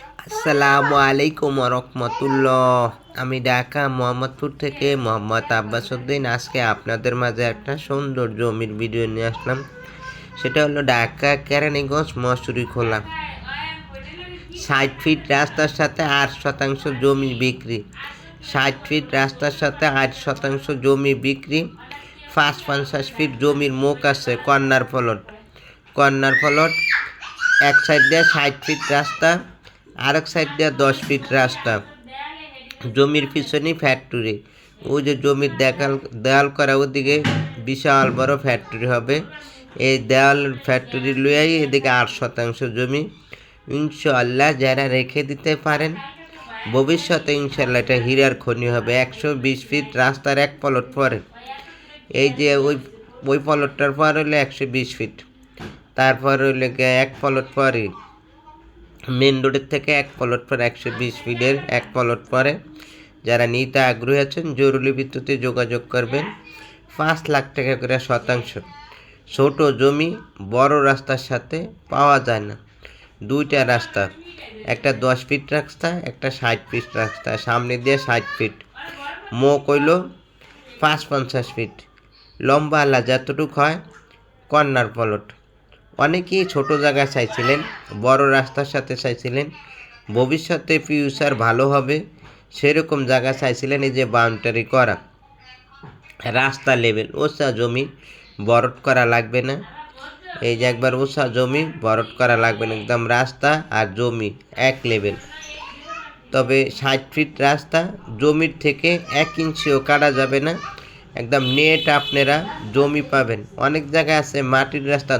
আসসালামু আলাইকুম রহমতুল্লাহ আমি ঢাকা মোহাম্মদপুর থেকে মোহাম্মদ আব্বাস উদ্দিন আজকে আপনাদের মাঝে একটা সুন্দর জমির ভিডিও নিয়ে আসলাম। সেটা হলো ঢাকা কেরানীগঞ্জ মসুরি খোলা। ষাট ফিট রাস্তার সাথে আট শতাংশ জমি বিক্রি। ষাট ফিট রাস্তার সাথে আট শতাংশ জমি বিক্রি। পাঁচ পঞ্চাশ ফিট জমির মুখ আছে কর্নার ফলট। কর্নার ফলট এক সাইড দিয়ে ষাট ফিট রাস্তা। আরেক সাইড দিয়ে দশ ফিট রাস্তা। জমির পিছনেই ফ্যাক্টরি ওই যে জমির দেখাল, দেয়াল করা, ওদিকে বিশাল বড় ফ্যাক্টরি হবে। এই দেওয়াল ফ্যাক্টরি লইয়াই এদিকে আট শতাংশ জমি। ইনশাল্লাহ যারা রেখে দিতে পারেন, ভবিষ্যতে ইনশাল্লাহ এটা হীরার খনি হবে। একশো বিশ ফিট রাস্তার এক পলট পরে। এই যে ওই ওই পলটটার পর হলো একশো বিশ ফিট তারপর গিয়ে এক পলট পরে। মেন রোডের থেকে এক পলট পরে একশো বিশ ফিটের এক পলট পরে। যারা নিতে আগ্রহী আছেন, জরুরি ভিত্তিতে যোগাযোগ করবেন। পাঁচ লাখ টাকা করে শতাংশ। ছোট জমি, বড় রাস্তার সাথে পাওয়া যায় না। দুইটা রাস্তা, একটা দশ ফিট রাস্তা, একটা ষাট ফিট রাস্তা, সামনে দিয়ে ষাট ফিট মো হইল পাঁচ পঞ্চাশ ফিট লম্বা আল্লাহ যতটুক হয়, কর্নার পলট। অনেকেই ছোট জায়গা চাইছিলেন, বড় রাস্তার সাথে চাইছিলেন, ভবিষ্যতে ফিউচার ভালো হবে, সেরকম জায়গা চাইছিলেন এই যে বাউন্ডারি করা। রাস্তা লেভেল ওসা জমি বরট করা লাগবে না। এই যে একবার ওসা জমি বরট করা লাগবে না, একদম রাস্তা আর জমি এক লেভেল তবে ষাট ফিট রাস্তা, জমির থেকে এক ইঞ্চিও কাটা যাবে না। একদম নেট আপনারা জমি পাবেন। অনেক জায়গায় আছে মাটির রাস্তা